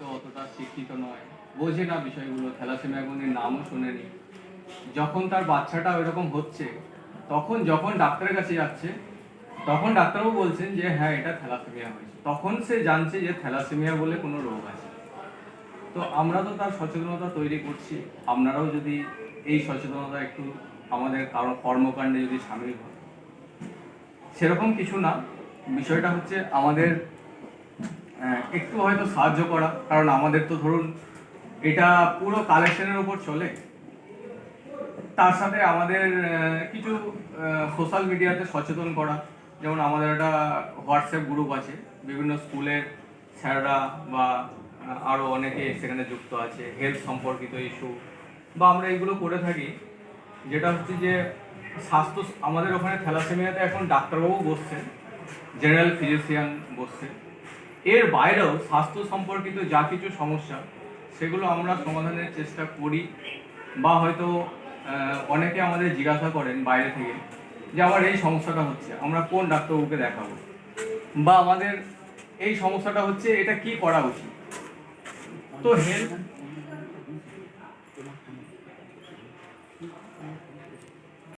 অতটা শিক্ষিত নয়। বোঝে না বিষয়গুলো থ্যালাসেমিয়া কোনদিন নামও শোনেনি। যখন তার বাচ্চাটা ওইরকম হচ্ছে, তখন যখন ডাক্তারের কাছে যাচ্ছে, তখন ডাক্তারবাবু বলছেন যে হ্যাঁ এটা থ্যালাসেমিয়া হয়েছে। তখন সে জানছে যে, থ্যালাসেমিয়া বলে কোনো রোগ আছে। তো আমরা তো তার সচেতনতা তৈরি করছি। আপনারাও যদি এই সচেতনতা একটু আমাদের কারও কর্মকাণ্ডে যদি সামিল হয় সেরকম কিছু না। বিষয়টা হচ্ছে আমাদের একটু হয়তো সাহায্য করা, কারণ আমাদের তো ধরুন এটা পুরো কালেকশনের উপর চলে। তার সাথে আমাদের কিছু সোশ্যাল মিডিয়াতে সচেতন করা, যেমন আমাদের একটা হোয়াটসঅ্যাপ গ্রুপ আছে, বিভিন্ন স্কুলের স্যাররা বা আরও অনেকে সেখানে যুক্ত আছে হেলথ সম্পর্কিত ইস্যু বা আমরা এগুলো করে থাকি। যেটা হচ্ছে যে, স্বাস্থ্য, আমাদের ওখানে থ্যালাসেমিয়াতে এখন ডাক্তারবাবু বসছেন জেনারেল ফিজিশিয়ান বসছেন। এর বাইরেও স্বাস্থ্য সম্পর্কিত যা কিছু সমস্যা, সেগুলো আমরা সমাধানের চেষ্টা করি বা হয়তো অনেকে আমাদের জিজ্ঞাসা করেন বাইরে থেকে যে আমার এই সমস্যাটা হচ্ছে, আমরা কোন ডাক্তারবাবুকে দেখাবো? বা আমাদের এই সমস্যাটা হচ্ছে, এটা কি করা উচিত? তো হেলথ